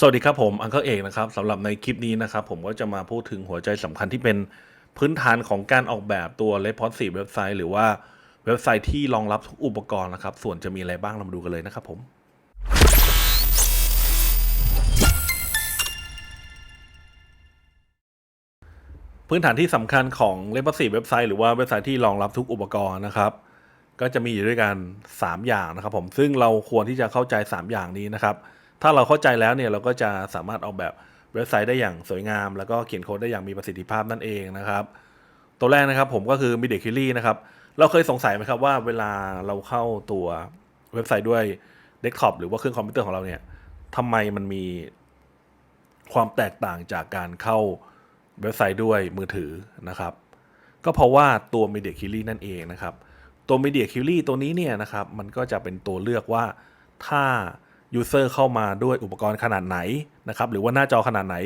สวัสดีครับผมอังเคิลเอกนะครับสำหรับในคลิปนี้นะครับ ผมก็จะมาพูดถึงหัวใจสำคัญที่เป็นพื้นฐานของการออกแบบตัว responsive เว็บไซต์หรือว่าเว็บไซต์ที่รองรับทุกอุปกรณ์นะครับ ส่วนจะมีอะไรบ้างเรามาดูกันเลยนะครับผมพื้นฐานที่สำคัญของ responsive เว็บไซต์หรือว่าเว็บไซต์ที่รองรับทุกอุปกรณ์นะครับ ก็จะมีอยู่ด้วยกัน 3 อย่างนะครับ ผมซึ่งเราควรที่จะเข้าใจ 3 อย่างนี้นะครับ ถ้าเราเข้าใจแล้วเนี่ยเราก็จะสามารถออกแบบเว็บไซต์ได้อย่างสวยงาม แล้วก็เขียนโค้ดได้อย่างมีประสิทธิภาพนั่นเองนะครับ ตัวแรกนะครับผมก็คือ Media Query นะครับเราเคยสงสัยไหมครับว่าเวลาเราเข้าตัวเว็บไซต์ด้วยเดสก์ท็อปหรือว่าเครื่องคอมพิวเตอร์ของเราเนี่ยทำไมมันมีความแตกต่างจากการเข้าเว็บไซต์ด้วยมือถือนะครับ ก็เพราะว่าตัว Media Query นั่นเองนะครับ ตัว Media Query ตัวนี้เนี่ยนะครับ มันก็จะเป็นตัวเลือกว่าถ้า User เข้ามาด้วยอุปกรณ์ขนาดไหนนะครับหรือว่าหน้าจอขนาดไหน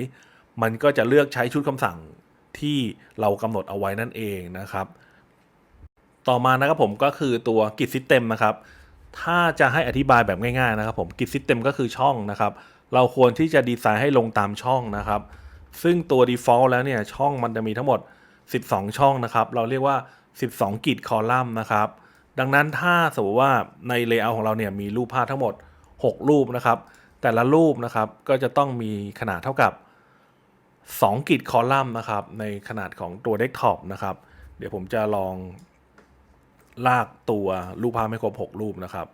มันก็จะเลือกใช้ชุดคำสั่งที่เรากำหนดเอาไว้นั่นเองนะครับ ต่อมานะครับผมก็คือตัว Git System นะครับ ถ้าจะให้อธิบายแบบง่ายๆนะครับผม Git System ก็คือช่องนะครับ เราควรที่จะดีไซน์ให้ลงตามช่องนะครับ ซึ่งตัว default แล้วเนี่ยช่องมันจะมีทั้งหมด 12 ช่องนะครับ เราเรียกว่า 12 กิจคอลัมน์นะครับ ดังนั้นถ้าสมมติว่าใน layout ของเราเนี่ยมีรูปภาพทั้งหมด 6 รูปนะครับ แต่ละรูปนะครับก็จะต้องมีขนาดเท่ากับ 2กิจคอลัมน์นะครับ ในขนาดของตัว desktop นะครับ เดี๋ยวผมจะลองลากตัวรูปภาพให้ครบ 6 รูปนะครับ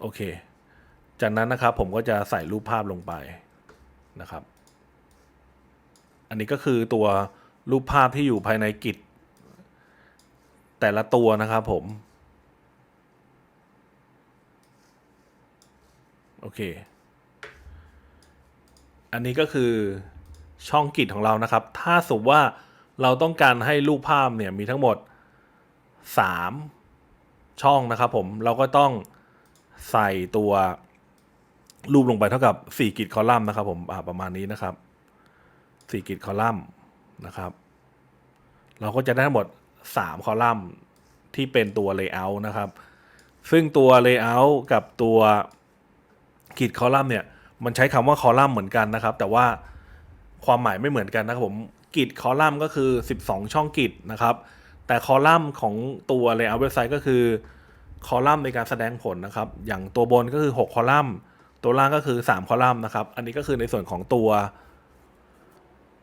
โอเค จากนั้นนะครับผมก็จะใส่รูปภาพลงไปนะครับ อันนี้ก็คือตัวรูปภาพที่อยู่ภายในกิจ แต่ละตัวนะครับผม โอเค อันนี้ก็คือช่องกิจของเรานะครับ ถ้าสมมติว่าเราต้องการให้รูปภาพเนี่ยมีทั้งหมด 3 ช่องนะครับผม เราก็ต้องใส่ตัวรูปลงไปเท่ากับ 4กิจคอลัมน์นะครับผมประมาณนี้นะครับ 4กิจคอลัมน์นะครับ เราก็จะได้ทั้งหมด 3 คอลัมน์ที่เป็นตัว Layout นะครับ ซึ่งตัว Layout กับตัวกิจคอลัมน์เนี่ย มันใช้คำว่าคอลัมน์เหมือนกันนะครับ แต่ว่าความหมายไม่เหมือนกันนะครับผมกิจคอลัมน์ก็คือ 12 ช่องกิจนะครับ แต่คอลัมน์ของตัว Layout เว็บไซต์ก็คือคอลัมน์ในการแสดงผลนะครับ อย่างตัวบนก็คือ 6 คอลัมน์ ตัวล่างก็คือ 3 คอลัมน์นะครับ อันนี้ก็คือในส่วนของตัว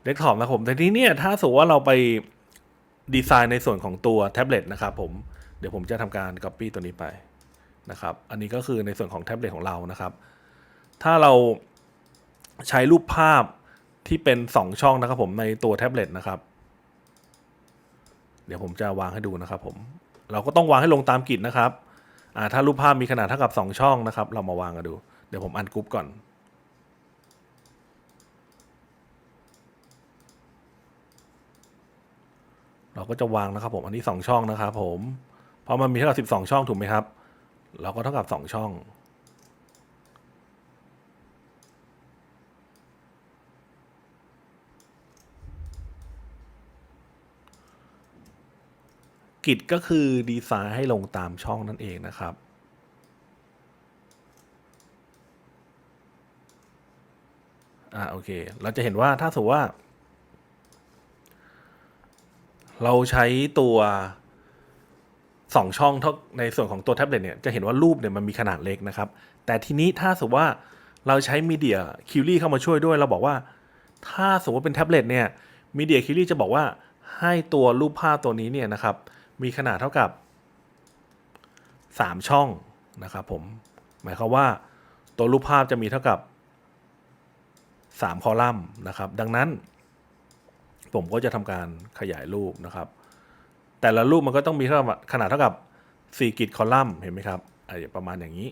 เดสก์ท็อปนะครับผมแต่ทีนี้เนี่ยถ้าสมมติว่าเราไป ดีไซน์ในส่วนของตัวแท็บเล็ตนะครับผมเดี๋ยวผมจะทำการ Copy ตัวนี้ไปนะครับ อันนี้ก็คือในส่วนของแท็บเล็ตของเรานะครับ ถ้าเราใช้รูปภาพที่เป็น 2 ช่องนะครับผมในตัวแท็บเล็ตนะครับ เดี๋ยวผมจะวางให้ดูนะครับผม เราก็ต้องวางให้ลงตามกิจนะครับ ถ้ารูปภาพมีขนาดเท่ากับ 2 ช่องนะครับ เรามาวางกันดู เดี๋ยวผมอันกรุ๊ปก่อน เราก็จะวางนะครับผมอันนี้ 2 ช่องนะครับผมเพราะมันมีเท่ากับ12 ช่องถูกไหมครับ เราก็เท่ากับ 2 ช่อง กิจก็คือดีไซน์ให้ลงตามช่องนั่นเองนะครับอ่าโอเค เราจะเห็นว่าถ้าสมมติว่า เราใช้ตัวสองช่องเท่าในส่วนของตัวแท็บเล็ตเนี่ยจะเห็นว่ารูปเนี่ยมันมีขนาดเล็กนะครับ แต่ทีนี้ถ้าสมมติว่าเราใช้มีเดียคิวรี่เข้ามาช่วยด้วย เราบอกว่า ถ้าสมมติเป็นแท็บเล็ตเนี่ยมีเดียคิวรี่จะบอกว่าให้ตัวรูปภาพตัวนี้เนี่ยนะครับ มีขนาดเท่ากับ 3 ช่องนะครับผมหมายความว่าตัวรูปภาพจะมีเท่ากับ 3 คอลัมน์นะครับ ดังนั้น ผมก็จะทำการขยายรูปนะครับ แต่ละรูปมันก็ต้องมีขนาดเท่ากับ4กิจคอลัมน์เห็นไหมครับอประมาณอย่างนี้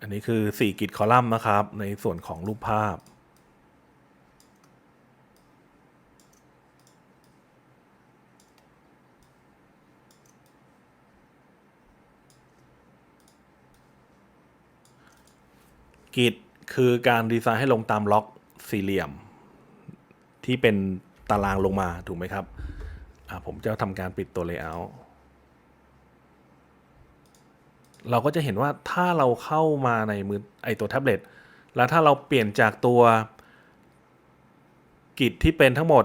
อันนี้คือ4กิจคอลัมน์นะครับ ในส่วนของรูปภาพ กิจคือการดีไซน์ให้ลงตามล็อกสี่เหลี่ยม ที่เป็นตารางลงมาถูกไหมครับ ผมจะทำการปิดตัว layout เราก็จะเห็นว่าถ้าเราเข้ามาในมือไอตัวแท็บเล็ตแล้วถ้าเราเปลี่ยนจากตัวกิจที่เป็นทั้งหมด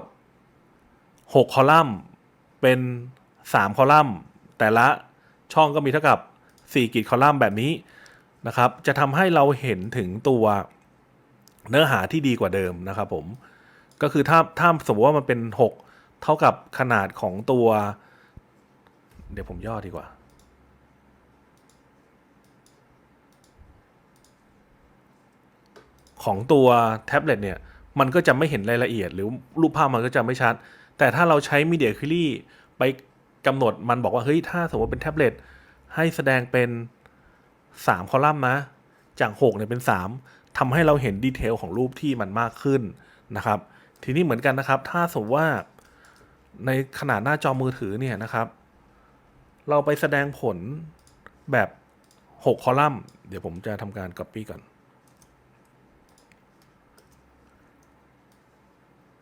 6 คอลัมน์ เป็น 3 คอลัมน์ แต่ละช่องก็มีเท่ากับ 4 กิจคอลัมน์แบบนี้ นะครับ จะทำให้เราเห็นถึงตัวเนื้อหาที่ดีกว่าเดิมนะครับผม ก็คือถ้าถ้าสมมติว่ามันเป็น 6 เท่ากับขนาดของตัว เดี๋ยวผมย่อดีกว่า ของตัวแท็บเล็ตเนี่ย มันก็จะไม่เห็นรายละเอียด หรือรูปภาพมันก็จะไม่ชัด แต่ถ้าเราใช้ Media Query ไปกำหนดมันบอกว่า เฮ้ย ถ้าสมมติเป็นแท็บเล็ตให้แสดงเป็น 3คอลัมน์นะ จาก6เนี่ยเป็น 3ทำให้เราเห็นดีเทลของรูปที่มันมากขึ้นนะครับ ทีนี้เหมือนกันนะครับ ถ้าสมมติว่าในขนาดหน้าจอมือถือเนี่ยนะครับ เราไปแสดงผลแบบ 6 คอลัมน์ เดี๋ยวผมจะทำการ Copy ก่อน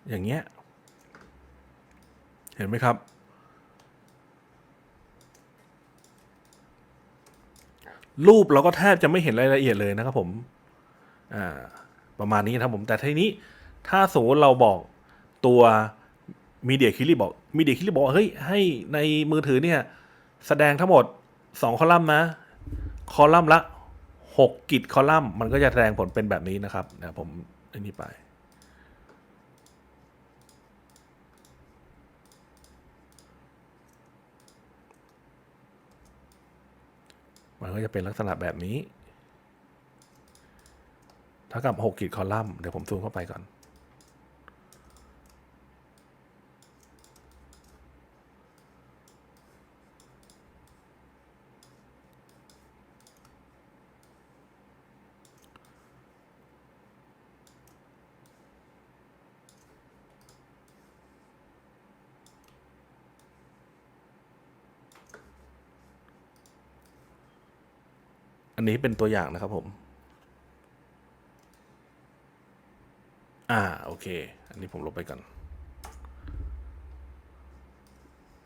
อย่างเงี้ย เห็นไหมครับ รูปเราก็แทบจะไม่เห็นรายละเอียดเลยนะครับผมอ่าประมาณนี้นะครับผมแต่ทีนี้ถ้าสมมติเราบอกตัวมีเดียคิลิบอกมีเดียคิลิบอกเฮ้ยให้ในมือถือเนี่ยแสดงทั้งหมด 2 คอลัมน์นะ คอลัมน์ละ 6 กิจคอลัมน์ มันก็จะแสดงผลเป็นแบบนี้นะครับนะผมอันนี้ไป มันก็จะเป็นลักษณะแบบนี้ เท่ากับ 6 ขีดคอลัมน์ เดี๋ยวผมซูมเข้าไปก่อน อันนี้เป็นตัวอย่างนะครับผม อ่า โอเค อันนี้ผมลบไปก่อน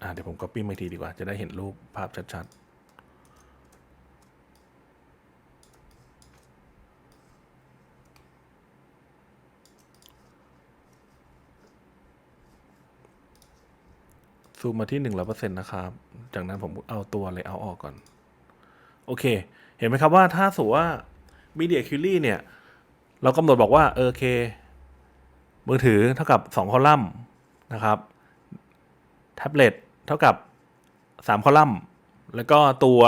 อ่า เดี๋ยวผมก๊อปปี้มาทีดีกว่า จะได้เห็นรูปภาพชัดๆซูมมาที่หนึ่งร้อยเปอร์เซ็นต์นะครับ จากนั้นผมเอาตัวเลยเอาออกก่อน โอเค เห็นไหมครับว่าถ้าสมมติว่า Media Query เนี่ย เรากำหนดบอกว่าเออโอเค มือถือเท่ากับ 2 คอลัมน์นะครับ แท็บเล็ตเท่ากับ 3 คอลัมน์ แล้วก็ตัว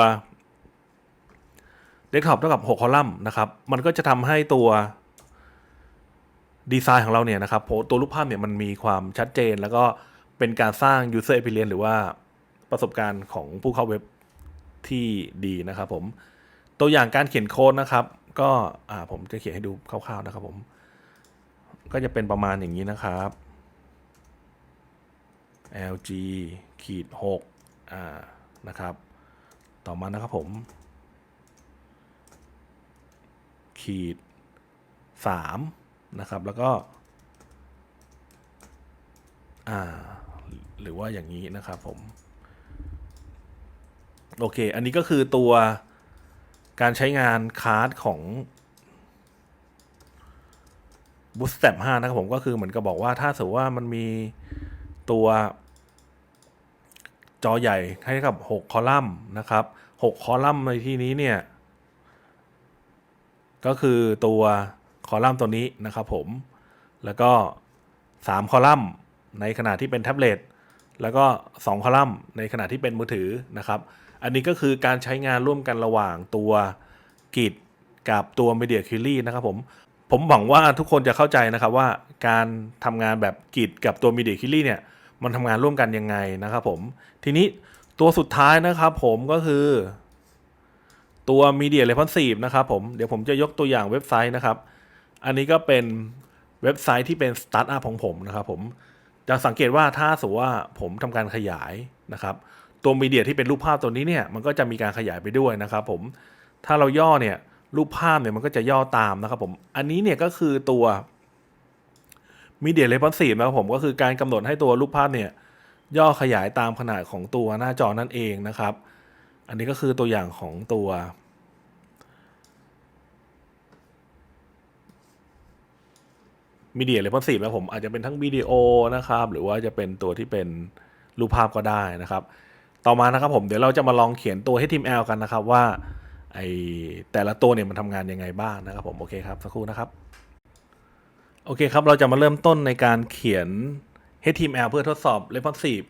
เดสก์ท็อปเท่ากับ 6 คอลัมน์นะครับ มันก็จะทำให้ตัวดีไซน์ของเราเนี่ยนะครับตัวรูปภาพเนี่ยมันมีความชัดเจน แล้วก็เป็นการสร้าง user experience หรือว่าประสบการณ์ของผู้เข้าเว็บ ที่ดีนะครับผม ตัวอย่างการเขียนโค้ดนะครับ ก็ผมจะเขียนให้ดูคร่าวๆนะครับผม ก็จะเป็นประมาณอย่างนี้นะครับ LG ขีด6อ่านะครับ ต่อมานะครับผม ขีด3นะครับ แล้วก็อ่าหรือว่าอย่างนี้นะครับผม โอเค อันนี้ก็คือตัวการใช้งานคาร์ดของ Bootstrap 5 นะครับผมก็คือเหมือนกับบอกว่าถ้าสมมติว่ามันมีตัวจอใหญ่ให้กับ 6 คอลัมน์นะครับ 6 คอลัมน์ในที่นี้เนี่ย ก็คือตัวคอลัมน์ตัวนี้นะครับผม แล้วก็ 3 คอลัมน์ในขณะที่เป็นแท็บเล็ต แล้วก็ 2 คอลัมน์ในขณะที่เป็นมือถือนะครับ อันนี้ก็คือการใช้งานร่วมกันระหว่างตัวกิจกับตัว Media Query นะครับผม ผมหวังว่าทุกคนจะเข้าใจนะครับว่าการทำงานแบบกิจกับตัว Media Query เนี่ยมันทำงานร่วมกันยังไงนะครับผม ทีนี้ตัวสุดท้ายนะครับผมก็คือตัว Media Responsive นะครับผมเดี๋ยวผมจะยกตัวอย่างเว็บไซต์นะครับ อันนี้ก็เป็นเว็บไซต์ที่เป็นสตาร์ทอัพของผมนะครับผมจะสังเกตว่าถ้าสมมติว่าผมทำการขยายนะครับ ตัวมีเดียที่เป็นรูปภาพตัวนี้เนี่ยมันก็จะมีการขยายไปด้วยนะครับผมถ้าเราย่อเนี่ยรูปภาพเนี่ยมันก็จะย่อตามนะครับผมอันนี้เนี่ยก็คือตัว media responsive นะครับผมก็คือการกำหนดให้ตัวรูปภาพเนี่ยย่อขยายตามขนาดของตัวหน้าจอนั่นเองนะครับ อันนี้ก็คือตัวอย่างของตัว media responsive นะผมอาจจะเป็นทั้งวิดีโอนะครับ หรือว่าจะเป็นตัวที่เป็นรูปภาพก็ได้นะครับ ต่อมานะครับผมเดี๋ยวเราจะมาลองเขียนตัว HTML กันนะครับว่าไอแต่ละตัวเนี่ยมันทำงานยังไงบ้างนะครับผมโอเคครับสักครู่นะครับโอเคครับเราจะมาเริ่มต้นในการเขียน HTML เพื่อทดสอบ responsive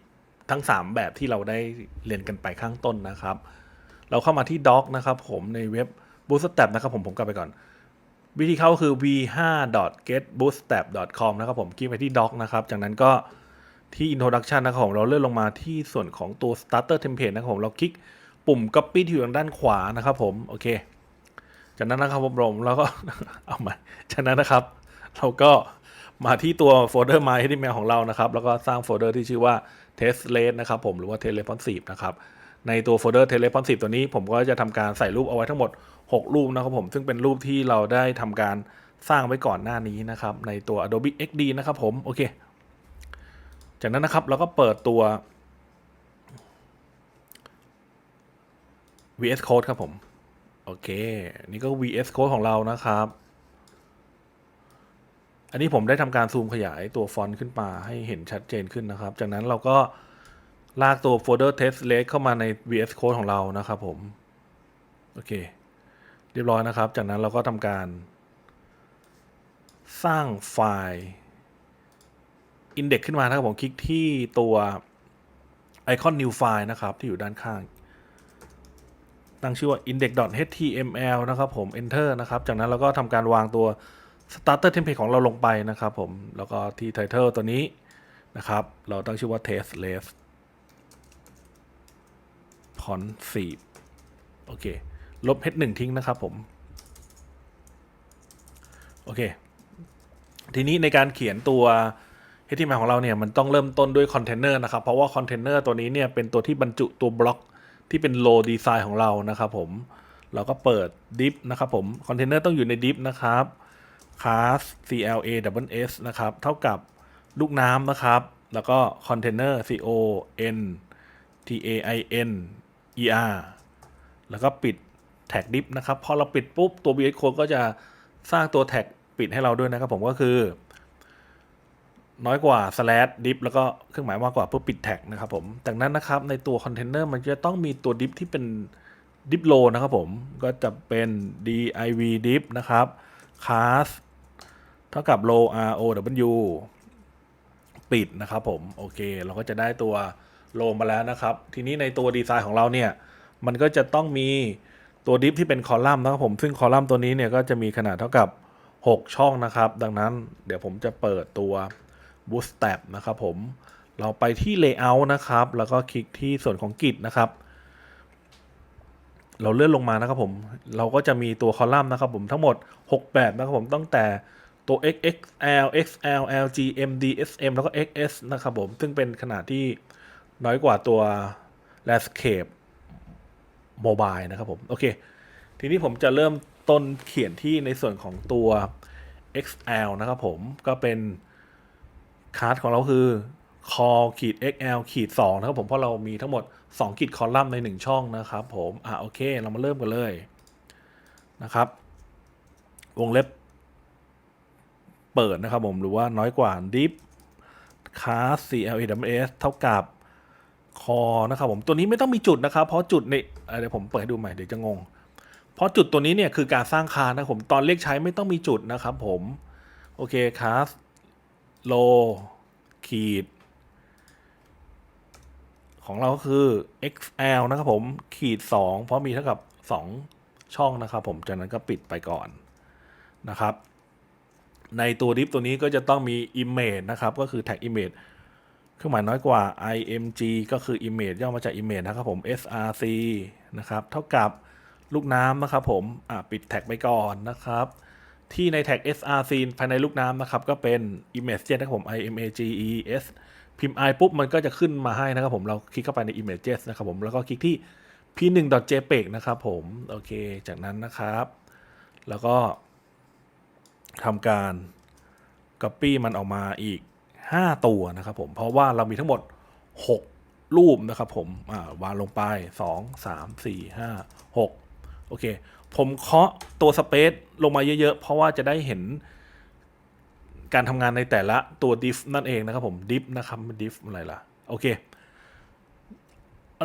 ทั้ง 3 แบบที่เราได้เรียนกันไปข้างต้นนะครับ เราเข้ามาที่ doc นะครับผมในเว็บ bootstrap นะครับผมผมกลับไปก่อน วิธีเข้าคือ v5.getbootstrap.com นะครับผมคลิกไปที่ doc นะครับ จากนั้นก็ ที่ introduction นะครับผมเราเลื่อนลงมาที่ส่วนของตัว starter template นะครับผมเราคลิกปุ่ม copy ที่อยู่ทางด้านขวานะครับผมโอเค จากนั้นนะครับผมเราก็เอามาจากนั้นนะครับ เราก็มาที่ตัวโฟลเดอร์ my html ของเรานะครับ แล้วก็สร้างโฟลเดอร์ที่ชื่อว่า test rate นะครับผมหรือว่า test responsive นะครับในตัวโฟลเดอร์ test responsive ตัวนี้ผมก็จะทำการใส่รูปเอาไว้ทั้งหมด 6 รูปนะครับผมซึ่งเป็นรูปที่เราได้ทำการสร้างไว้ก่อนหน้านี้นะครับในตัว Adobe XD นะครับผมโอเค จากนั้นนะครับเราก็เปิดตัว VS Code ครับผม โอเค นี่ก็ VS Code ของเรานะครับ อันนี้ผมได้ทำการซูมขยายตัวฟอนต์ขึ้นมาให้เห็นชัดเจนขึ้นนะครับ จากนั้นเราก็ลากตัวโฟลเดอร์ test rate เข้ามาใน VS Code ของเรานะครับผม โอเค เรียบร้อยนะครับ จากนั้นเราก็ทำการ สร้างไฟล์ index ขึ้นมานะครับผมคลิกที่ตัวไอคอน new file นะครับ ที่อยู่ด้านข้าง ตั้งชื่อว่า index.html นะครับผม enter นะครับ จากนั้นเราก็ทำการวางตัว starter template ของเราลงไปนะครับผม แล้วก็ที่ title ตัวนี้นะครับ เราตั้งชื่อว่า test list font 4โอเค ลบ h1 ทิ้งนะครับผม โอเค ทีนี้ในการเขียนตัว HTML ของเราเนี่ยมันต้องเริ่มต้นด้วยคอนเทนเนอร์นะครับ เพราะว่าคอนเทนเนอร์ตัวนี้เนี่ยเป็นตัวที่บรรจุตัวบล็อกที่เป็น low design ของเรานะครับผม เราก็เปิด div นะครับผมคอนเทนเนอร์ต้องอยู่ใน div นะครับ class cla double s นะครับ เท่ากับลูกน้ำนะครับ แล้วก็ container c o n t a i n e r แล้วก็ปิดแท็ก div นะครับ พอเราปิดปุ๊บตัว VS Code ก็จะสร้างตัวแท็กปิดให้เราด้วยนะครับผมก็คือ น้อยกว่า slash div แล้วก็เครื่องหมายมากกว่าเพื่อปิดแท็กนะครับผมจากนั้นนะครับในตัวคอนเทนเนอร์มันจะต้องมีตัว div ที่เป็น div row นะครับผมก็จะเป็น div div นะครับ class เท่ากับ row r o w ปิดนะครับผมโอเค เราก็จะได้ตัวโลมาแล้วนะครับ ทีนี้ในตัวดีไซน์ของเราเนี่ย มันก็จะต้องมีตัวดิฟที่เป็นคอลัมน์นะครับผม ซึ่งคอลัมน์ตัวนี้เนี่ยก็จะมีขนาดเท่ากับ 6 ช่องนะครับ ดังนั้นเดี๋ยวผมจะเปิดตัว Bootstrap นะครับผมเราไปที่ Layout นะครับ แล้วก็คลิกที่ส่วนของกิจนะครับ เราเลื่อนลงมานะครับผม เราก็จะมีตัวคอลัมน์นะครับผมทั้งหมด 6 แบบนะครับผมตั้งแต่ตัว XXL XL LG MD SM แล้วก็ XS นะครับผม ซึ่งเป็นขนาดที่น้อยกว่าตัว Landscape Mobile นะครับผม โอเค ทีนี้ผมจะเริ่มต้นเขียนที่ในส่วนของตัว XL นะครับผมก็เป็น คาร์ดของเราคือ call ขีด XL ขีด2นะครับผมเพราะเรามีทั้งหมด 2 ขีดคอลัมน์ใน 1 ช่องนะครับผมอะโอเค เรามาเริ่มกันเลยนะครับ วงเล็บ เปิดนะครับผมหรือว่าน้อยกว่า div class clas เท่ากับคอนะครับผมตัวนี้ไม่ต้องมีจุดนะครับ เพราะจุดในอ่เดี๋ยวผมเปิดให้ดูใหม่เดี๋ยวจะงง เพราะจุดตัวนี้เนี่ยคือการสร้างคานะครับผมตอนเรียกใช้ไม่ต้องมีจุดนะครับผมโอเคคลาส โล ขีด ของเราก็คือ xl นะครับผม ขีด 2 เพราะมีเท่ากับ 2 ช่องนะครับผม จากนั้นก็ปิดไปก่อนนะครับ ในตัวดิฟตัวนี้ก็จะต้องมี image นะครับ ก็คือ tag image เครื่องหมายน้อยกว่า img ก็คือ image ย่อมาจาก image นะครับผม src นะครับ เท่ากับลูกน้ำนะครับผม อะ ปิดแท็กไปก่อนนะครับ ที่ในแท็ก src ภายในลูกน้ำนะครับ ก็เป็น image นะครับผม images พิมพ์ i ปุ๊บ มันก็จะขึ้นมาให้นะครับผม เราคลิกเข้าไปใน images นะครับผม แล้วก็คลิกที่ p1.jpg นะครับผม โอเค จากนั้นนะครับ แล้วก็ทำการ Copy มันออกมาอีก 5 ตัวนะครับผม เพราะว่าเรามีทั้งหมด 6 รูปนะครับผม อ่า วางลงไป 2 3 4 5 6 โอเค ผมเคาะตัวสเปซลงมาเยอะ ๆ เพราะว่าจะได้เห็นการทำงานในแต่ละตัว diff นั่นเองนะครับผม diff นะครับ diff อะไรล่ะ โอเค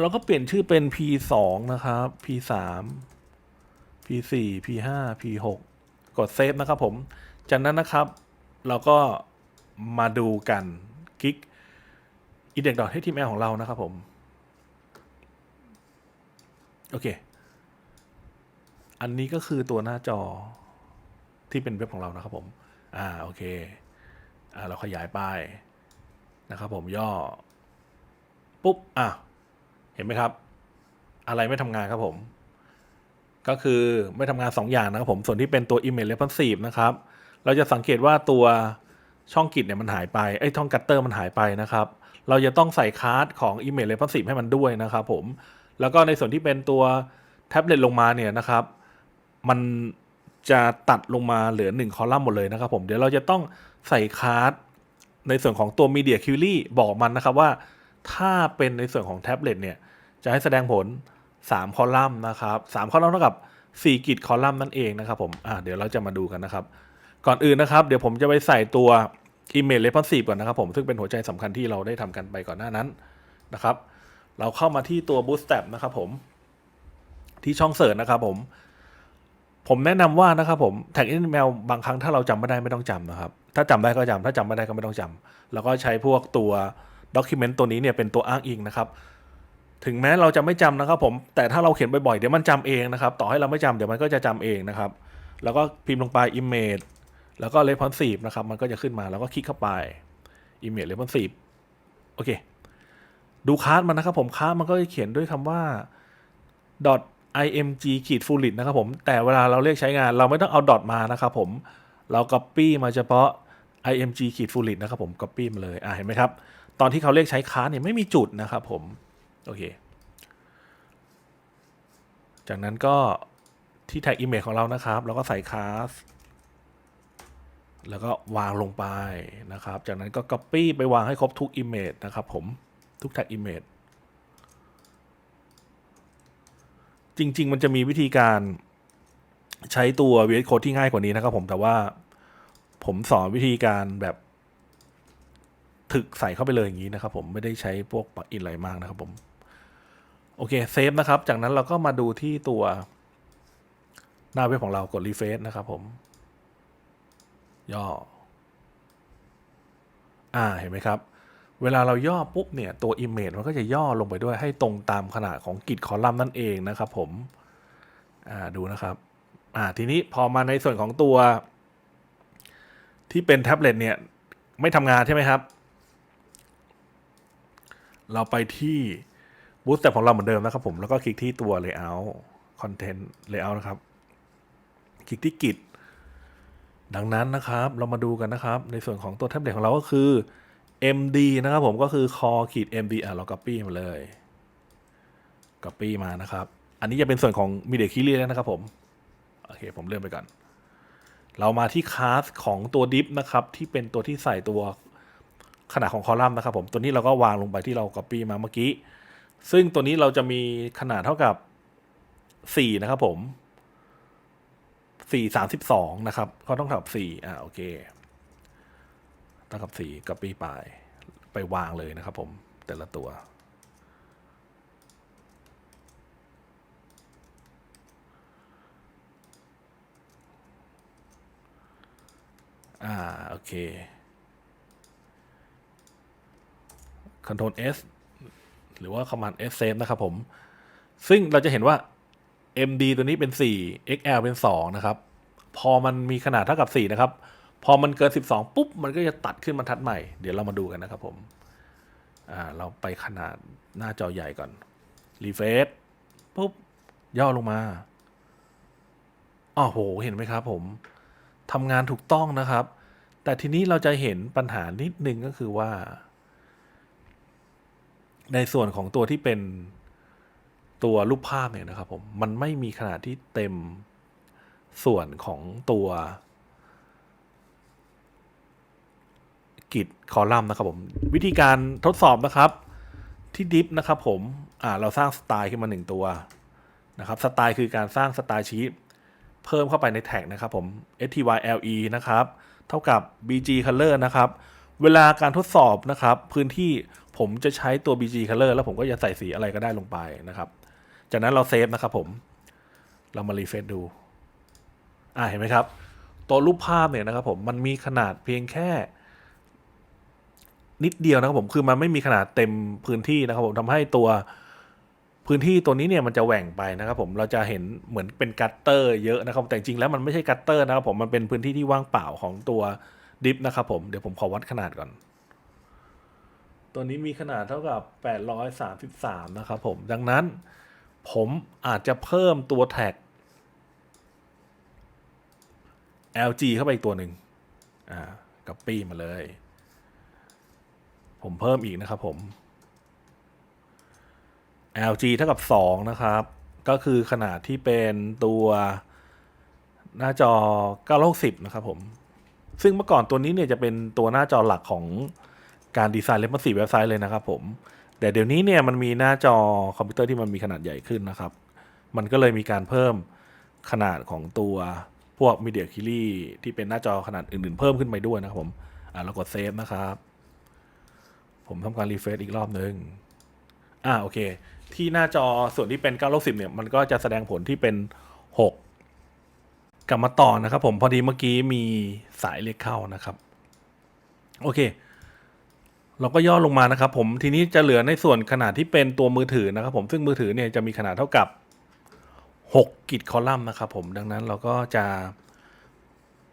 เราก็เปลี่ยนชื่อเป็น p 2 นะครับ p 3 p 4 p 5 p 6 กดเซฟนะครับผม จากนั้นนะครับ เราก็มาดูกันคลิก index.html ของเรานะครับผม โอเค อันนี้ก็คือตัวหน้าจอที่เป็นเว็บของเรานะครับผม อ่า โอเค อ่า เราขยายไปนะครับผมย่อ ปุ๊บ อะ เห็นไหมครับ อะไรไม่ทำงานครับผม ก็คือไม่ทำงาน 2 อย่างนะครับผม ส่วนที่เป็นตัว Image Responsive นะครับ เราจะสังเกตว่าตัวช่องกิจเนี่ยมันหายไป ไอ้ช่องกัตเตอร์มันหายไปนะครับ เราจะต้องใส่คาร์ดของ Image Responsive ให้มันด้วยนะครับผม แล้วก็ในส่วนที่เป็นตัวแท็บเล็ตลงมาเนี่ยนะครับ มันจะตัดลงมาเหลือ 1 คอลัมน์หมดเลยนะครับผมเดี๋ยวเราจะต้องใส่คาร์ดในส่วนของตัว Media Query บอกมันนะครับว่า ถ้าเป็นในส่วนของแท็บเล็ตเนี่ย จะให้แสดงผล 3 คอลัมน์นะครับ 3 คอลัมน์เท่ากับ 4 กิจคอลัมน์นั่นเองนะครับผมอ่าเดี๋ยวเราจะมาดูกันนะครับ ก่อนอื่นนะครับ เดี๋ยวผมจะไปใส่ตัว Image Responsive ก่อนนะครับผมซึ่งเป็นหัวใจสำคัญที่เราได้ทำกันไปก่อนหน้านั้นนะครับ เราเข้ามาที่ตัว Bootstrap นะครับผมที่ช่องเสิร์ชนะครับผม ผมแนะนำว่านะครับผมแท็ก HTML บางครั้งถ้าเราจำไม่ได้ไม่ต้องจำนะครับ ถ้าจำได้ก็จำถ้าจำไม่ได้ก็ไม่ต้องจำแล้วก็ใช้พวกตัว Document ตัวนี้เนี่ยเป็นตัวอ้างอิงนะครับ ถึงแม้เราจะไม่จำนะครับ ผม แต่ถ้าเราเขียนบ่อยๆเดี๋ยวมันจำเองนะครับ ต่อให้เราไม่จำเดี๋ยวมันก็จะจำเองนะครับ แล้วก็พิมพ์ลงไป image แล้วก็ responsive นะครับ มันก็จะขึ้นมาแล้วก็คลิกเข้าไป image responsive โอเค ดูคลาสมันนะครับผมคลาสมันก็จะเขียนด้วยคำว่า img ขีด fullit นะครับผม แต่เวลาเราเรียกใช้งานเราไม่ต้องเอา dot มานะครับผม เรา copy มาเฉพาะ img ขีด fullit นะครับผม copy มาเลย อ่าเห็นไหมครับ ตอนที่เขาเรียกใช้คลาเนี่ยไม่มีจุดนะครับผม โอเค จากนั้นก็ที่แท็ก image ของเรานะครับ เราก็ใส่คลาสแล้วก็วางลงไปนะครับ จากนั้นก็ copy ไปวางให้ครบทุก image นะครับผม ทุกแท็ก image จริง ๆ มันจะมีวิธีการใช้ตัว VS Code ที่ง่ายกว่านี้นะครับผมแต่ว่าผมสอนวิธีการแบบถึกใส่เข้าไปเลยอย่างนี้นะครับผมไม่ได้ใช้พวกปลั๊กอินอะไรมากนะครับผมโอเคเซฟนะครับ จากนั้นเราก็มาดูที่ตัวหน้าเว็บของเรากดรีเฟซนะครับผม ย่อ อ่าเห็นไหมครับ เวลาเราย่อปุ๊บเนี่ยตัว Image มันก็จะย่อลงไปด้วยให้ตรงตามขนาดของกิจคอลัมน์นั่นเองนะครับผมอ่าดูนะครับอ่าทีนี้พอมาในส่วนของตัว ที่เป็นแท็บเล็ตเนี่ยไม่ทำงานใช่ไหมครับ เราไปที่บูตส t ต a ของเราเหมือนเดิมนะครับผม แล้วก็คลิกที่ตัว Layout Content Layout นะครับ คลิกที่กิจดังนั้นนะครับ เรามาดูกันนะครับ ในส่วนของตัวแท็บเล็ตของเราก็คือ MD นะครับผมก็คือ core ขีด MD อะเรา copy มาเลย copy มานะครับ อันนี้จะเป็นส่วนของ Media Query แล้วนะครับผม โอเค ผมเลื่อนไปก่อน เรามาที่คลาสของตัว div นะครับ ที่เป็นตัวที่ใส่ตัวขนาดของคอลัมน์นะครับผม ตัวนี้เราก็วางลงไปที่เรา copy มาเมื่อกี้ ซึ่งตัวนี้เราจะมีขนาดเท่ากับ 4 นะครับผม 4 32 นะครับเขาต้องเท่ากับ4อ่าโอเค เท่ากับ4 copy ไปไปวางเลยนะครับผมแต่ละตัว อ่า โอเค Ctrl S หรือว่า Command S save นะครับผม ซึ่งเราจะเห็นว่า MD ตัวนี้เป็น 4 XL เป็น 2 นะครับ พอมันมีขนาดเท่ากับ 4 นะครับ พอมันเกิน 12 ปุ๊บ มันก็จะตัดขึ้นบรรทัดใหม่ เดี๋ยวเรามาดูกันนะครับผมอ่าเราไปขนาดหน้าจอใหญ่ก่อนรีเฟซปุ๊บ ย่อลงมาอ้อโห เห็นไหมครับผมทำงานถูกต้องนะครับ แต่ทีนี้เราจะเห็นปัญหานิดนึงก็คือว่า ในส่วนของตัวที่เป็นตัวรูปภาพเนี่ยนะครับผม มันไม่มีขนาดที่เต็มส่วนของตัว กิจคอลัมน์นะครับผม วิธีการทดสอบนะครับที่ดิฟนะครับผมอ่าเราสร้างสไตล์ขึ้นมาหนึ่งตัวนะครับสไตล์คือการสร้างสไตล์ชีตเพิ่มเข้าไปในแท็กนะครับผม style นะครับ เท่ากับ bg color นะครับ เวลาการทดสอบนะครับ พื้นที่ผมจะใช้ตัว bg color แล้วผมก็จะใส่สีอะไรก็ได้ลงไปนะครับ จากนั้นเราเซฟนะครับผม เรามารีเฟรชดู อ่าเห็นไหมครับ ตัวรูปภาพเนี่ยนะครับผม มันมีขนาดเพียงแค่ นิดเดียวนะครับผมคือมันไม่มีขนาดเต็มพื้นที่นะครับผมทำให้ตัวพื้นที่ตัวนี้เนี่ยมันจะแหว่งไปนะครับผมเราจะเห็นเหมือนเป็นกัตเตอร์เยอะนะครับแต่จริงๆแล้วมันไม่ใช่กัตเตอร์นะครับผมมันเป็นพื้นที่ที่ว่างเปล่าของตัวดิฟนะครับผมเดี๋ยวผมขอวัดขนาดก่อน ตัวนี้มีขนาดเท่ากับ 833 นะครับผมดังนั้นผมอาจจะเพิ่มตัวแท็ก LG เข้าไปอีกตัวหนึ่งอ่ากับปี้มาเลย ผมเพิ่มอีกนะครับผม LG เท่ากับ 2 นะครับ ก็คือขนาดที่เป็นตัวหน้าจอ 960 นะครับผม ซึ่งเมื่อก่อนตัวนี้เนี่ยจะเป็นตัวหน้าจอหลักของการดีไซน์เลม s สี่เว็บไซต์เลยนะครับผม แต่เดี๋ยวนี้เนี่ยมันมีหน้าจอคอมพิวเตอร์ที่มันมีขนาดใหญ่ขึ้นนะครับ มันก็เลยมีการเพิ่มขนาดของตัวพวก Media k i l i ที่เป็นหน้าจอขนาดอื่นๆ เพิ่มขึ้นไปด้วยนะครับผม อ่าเรากดเซฟนะครับ ผมทำการรีเฟรชอีกรอบหนึ่งอ่าโอเค ที่หน้าจอส่วนที่เป็น960เนี่ย มันก็จะแสดงผลที่เป็น 6 กลับมาต่อนะครับผมพอดีเมื่อกี้มีสายเรียกเข้านะครับ โอเค เราก็ย่อลงมานะครับผมทีนี้จะเหลือในส่วนขนาดที่เป็นตัวมือถือนะครับผมซึ่งมือถือเนี่ยจะมีขนาดเท่ากับ 6 กิจคอลัมน์นะครับผมดังนั้นเราก็จะ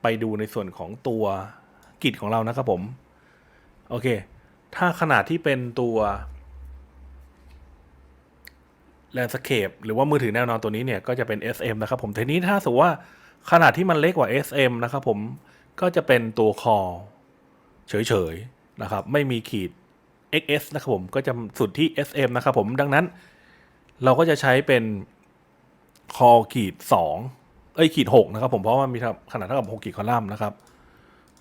ไปดูในส่วนของตัวกิจของเรานะครับผม โอเค ถ้าขนาดที่เป็นตัว Landscape หรือว่ามือถือแนวนอนตัวนี้เนี่ย ก็จะเป็น SM นะครับผมทีนี้ถ้าสมมติว่าขนาดที่มันเล็กกว่า SM นะครับผมก็จะเป็นตัวคอเฉยๆนะครับ ไม่มีขีด XS นะครับผมก็จะสุดที่ SM นะครับผมดังนั้น เราก็จะใช้เป็นคอขีด2เอ้ยขีด6นะครับผมเพราะว่ามีขนาดเท่ากับ6ขีดคอลัมน์นะครับ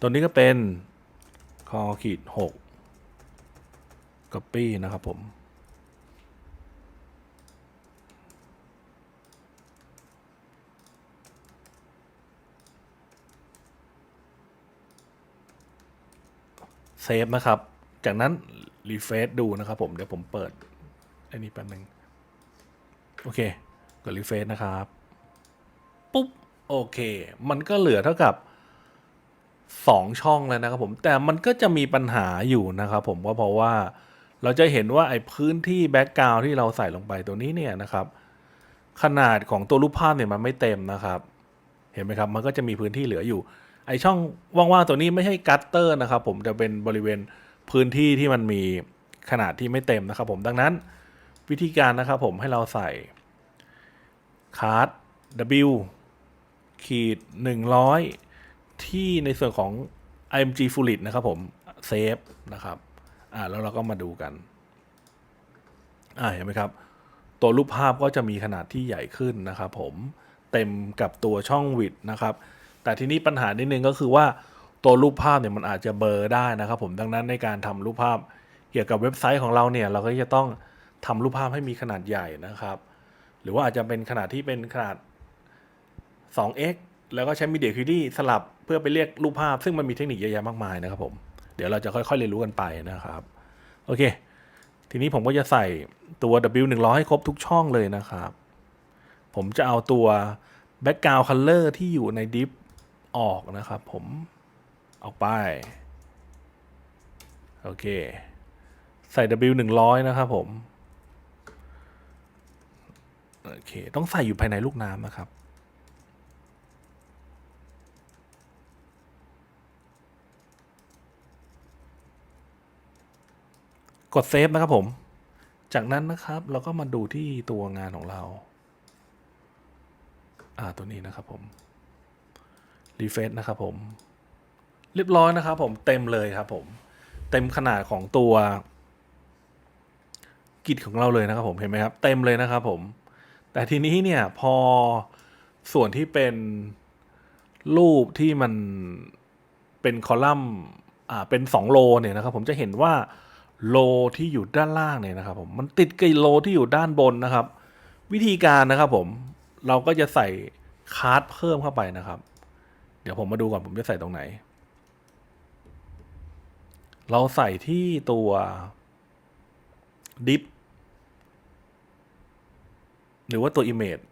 ตัวนี้ก็เป็นคอขีด6 copy นะครับผมเซฟนะครับ จากนั้น รีเฟรชดูนะครับผมเดี๋ยวผมเปิดอ้นี่แป๊บนึงโอเคกดรีเฟรชนะครับ ปุ๊บ โอเค มันก็เหลือเท่ากับ 2 ช่องแล้วนะครับผมแต่มันก็จะมีปัญหาอยู่นะครับผมก็เพราะว่า เราจะเห็นว่าไอ้พื้นที่แบ็กกราวที่เราใส่ลงไปตัวนี้เนี่ยนะครับ ขนาดของตัวรูปภาพเนี่ยมันไม่เต็มนะครับ เห็นไหมครับ มันก็จะมีพื้นที่เหลืออยู่ ไอช่องว่างๆตัวนี้ไม่ใช่กัตเตอร์นะครับ ผมจะเป็นบริเวณพื้นที่ที่มันมีขนาดที่ไม่เต็มนะครับ ผมดังนั้นวิธีการนะครับ ผมให้เราใส่คาร์ด W ขีด100 ที่ในส่วนของ img fluid นะครับผมเซฟนะครับ อ่าแล้วเราก็มาดูกันอ่าเห็นไหมครับ ตัวรูปภาพก็จะมีขนาดที่ใหญ่ขึ้นนะครับผมเต็มกับตัวช่องวิดนะครับ แต่ทีนี้ปัญหานิดนึงก็คือว่าตัวรูปภาพเนี่ยมันอาจจะเบลอได้นะครับผมดังนั้นในการทำรูปภาพเกี่ยวกับเว็บไซต์ของเราเนี่ยเราก็จะต้องทำรูปภาพให้มีขนาดใหญ่นะครับ หรือว่าอาจจะเป็นขนาดที่เป็นขนาด 2x แล้วก็ใช้ Media Query สลับเพื่อไปเรียกรูปภาพ ซึ่งมันมีเทคนิคเยอะแยะมากมายนะครับผม เดี๋ยวเราจะค่อยๆเรียนรู้กันไปนะครับ โอเค ทีนี้ผมก็จะใส่ตัว W 1 0 0ให้ครบทุกช่องเลยนะครับ ผมจะเอาตัว Background Color ที่อยู่ใน Div ออกนะครับ ผมออกไป โอเค ใส่ W 1 0 0นะครับผม โอเค ต้องใส่อยู่ภายในลูกน้ำนะครับ กดเซฟนะครับผม จากนั้นนะครับเราก็มาดูที่ตัวงานของเรา อ่าตัวนี้นะครับผมรีเฟซนะครับผม เรียบร้อยนะครับผมเต็มเลยครับผม เต็มขนาดของตัว กิจของเราเลยนะครับผมเห็นไหมครับ เต็มเลยนะครับผม แต่ทีนี้เนี่ยพอส่วนที่เป็นรูปที่มันเป็นคอลัมน์อ่าเป็น 2 โลเนี่ยนะครับผมจะเห็นว่า โลที่อยู่ด้านล่างเนี่ยนะครับผมมันติดกับโลที่อยู่ด้านบนนะครับ วิธีการนะครับผมเราก็จะใส่คาร์ดเพิ่มเข้าไปนะครับ เดี๋ยวผมมาดูก่อนผมจะใส่ตรงไหน เราใส่ที่ตัวดิฟหรือว่าตัว Image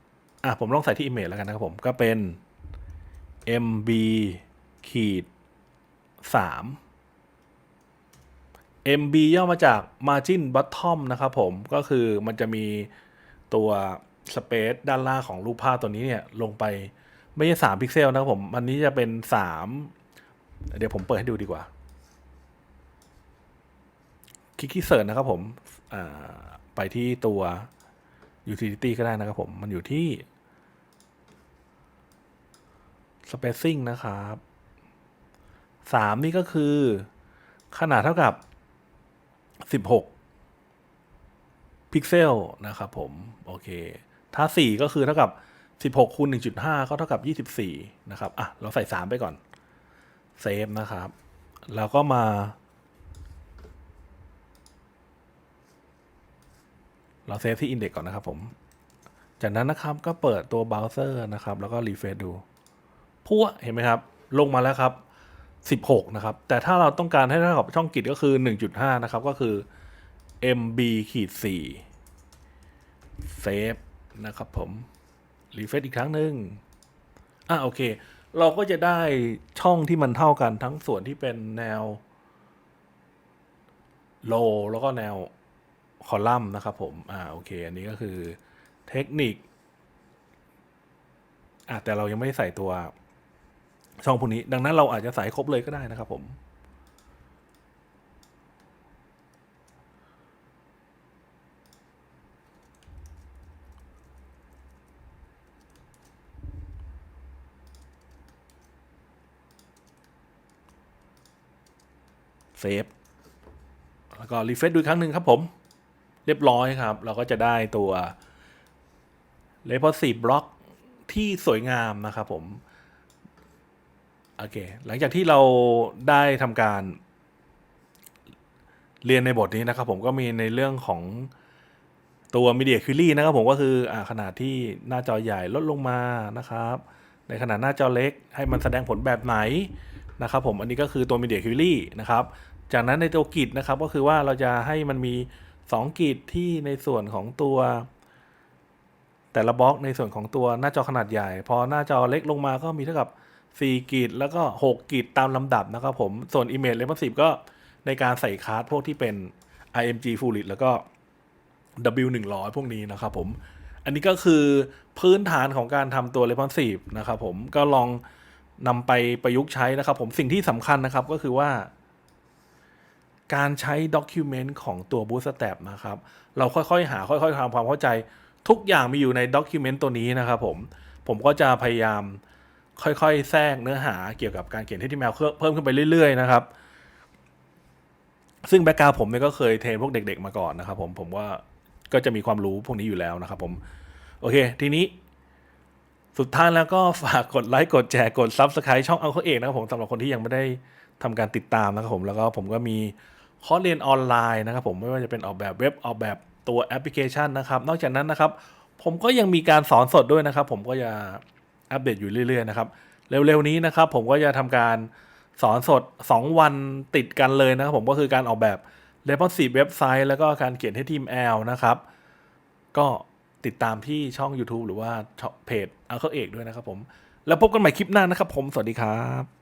อะผมลองใส่ที่ Image แล้วกันนะครับผมก็เป็น MB ขีด3 MB ย่อมาจาก Margin Bottom นะครับผมก็คือมันจะมีตัว Space ด้านล่างของรูปภาพตัวนี้เนี่ย ลงไปไม่ใช่3พิกเซลนะครับผม อันนี้จะเป็น 3 เดี๋ยวผมเปิดให้ดูดีกว่า คลิกที่เสิร์ชนะครับผมไปที่ตัว utility ก็ได้นะครับผม มันอยู่ที่ spacing นะครับสามนี่ก็คือขนาดเท่ากับ สิบหกพิกเซลนะครับผม โอเค ถ้าสี่ก็คือเท่ากับสิบหกคูณหนึ่งจุดห้าก็เท่ากับยี่สิบสี่นะครับ อะ เราใส่สามไปก่อนเซฟนะครับ แล้วก็มา เราเซฟที่ Index ก่อนนะครับผม จากนั้นนะครับก็เปิดตัวเบราว์เซอร์นะครับ แล้วก็รีเฟรชดูพัวเห็นไหมครับ ลงมาแล้วครับ 16 นะครับ แต่ถ้าเราต้องการให้เท่ากับช่องกิจก็คือ 1.5 นะครับ ก็คือ MB ขีด4เซฟนะครับผม รีเฟรชอีกครั้งหนึ่งอะโอเค เราก็จะได้ช่องที่มันเท่ากันทั้งส่วนที่เป็นแนวโลแล้วก็แนวคอลัมน์นะครับผม อ่า โอเค อันนี้ก็คือเทคนิค อะแต่เรายังไม่ใส่ตัว ช่องพวกนี้ ดังนั้นเราอาจจะใส่ครบเลยก็ได้นะครับผมเซฟแล้วก็รีเฟรชดูอีกครั้งหนึ่งครับผม เรียบร้อยครับ เราก็จะได้ตัว r e p o s i v e block ที่สวยงามนะครับผม โอเค หลังจากที่เราได้ทำการ เรียนในบทนี้นะครับ ผมก็มีในเรื่องของตัว Media Query นะครับ ผมก็คืออขนาดที่หน้าจอใหญ่ลดลงมานะครับ ในขนาดหน้าจอเล็ก ให้มันแสดงผลแบบไหนนะครับ ผมอันนี้ก็คือตัว Media Query นะครับ จากนั้นในตัวกิจนะครับ ก็คือว่าเราจะให้มันมี 2 กิจที่ในส่วนของตัวแต่ละบล็อกในส่วนของตัวหน้าจอขนาดใหญ่ พอหน้าจอเล็กลงมาก็มีเท่ากับ 4กิจแล้วก็ 6กิจตามลำดับนะครับผมส่วน Image Responsive ก็ในการใส่คาร์ดพวกที่เป็น IMG Fluid แล้วก็ W100 พวกนี้นะครับผม อันนี้ก็คือพื้นฐานของการทำตัว responsive นะครับผมก็ลองนำไปประยุกต์ใช้นะครับผมสิ่งที่สำคัญนะครับก็คือว่า การใช้ document ของตัว Bootstrap นะครับ เราค่อยๆ หาค่อยๆทำความเข้าใจทุกอย่างมีอยู่ใน document ตัวนี้นะครับผมผมก็จะพยายาม ค่อยๆ แทรกเนื้อหาเกี่ยวกับการเขียน HTML เพิ่มขึ้นไปเรื่อยๆนะครับ ซึ่งแบ็กกราวผมเนี่ยก็เคยเทรนพวกเด็ก ๆ มาก่อนนะครับ ผมผมว่าก็จะมีความรู้พวกนี้อยู่แล้วนะครับ ผม โอเค ทีนี้ สุดท้ายแล้วก็ฝากกดไลค์กดแชร์กด Subscribe ช่องเอาเขาเองนะครับผมสำหรับคนที่ยังไม่ได้ทำการติดตามนะครับผมแล้วก็ผมก็มีคอร์สเรียนออนไลน์นะครับ ผมไม่ว่าจะเป็นออกแบบเว็บออกแบบตัวแอปพลิเคชันนะครับ นอกจากนั้นนะครับ ผมก็ยังมีการสอนสดด้วยนะครับ ผมก็จะ อัปเดตอยู่เรื่อยๆนะครับ เร็วๆนี้นะครับผมก็จะทำการสอนสด 2 วันติดกันเลยนะครับผมก็คือการออกแบบ responsive เว็บไซต์แล้วก็การเขียนให้ทีม L นะครับ ก็ติดตามที่ช่อง YouTube หรือว่าเพจเอาเขาเอกด้วยนะครับผม แล้วพบกันใหม่คลิปหน้านะครับผม สวัสดีครับ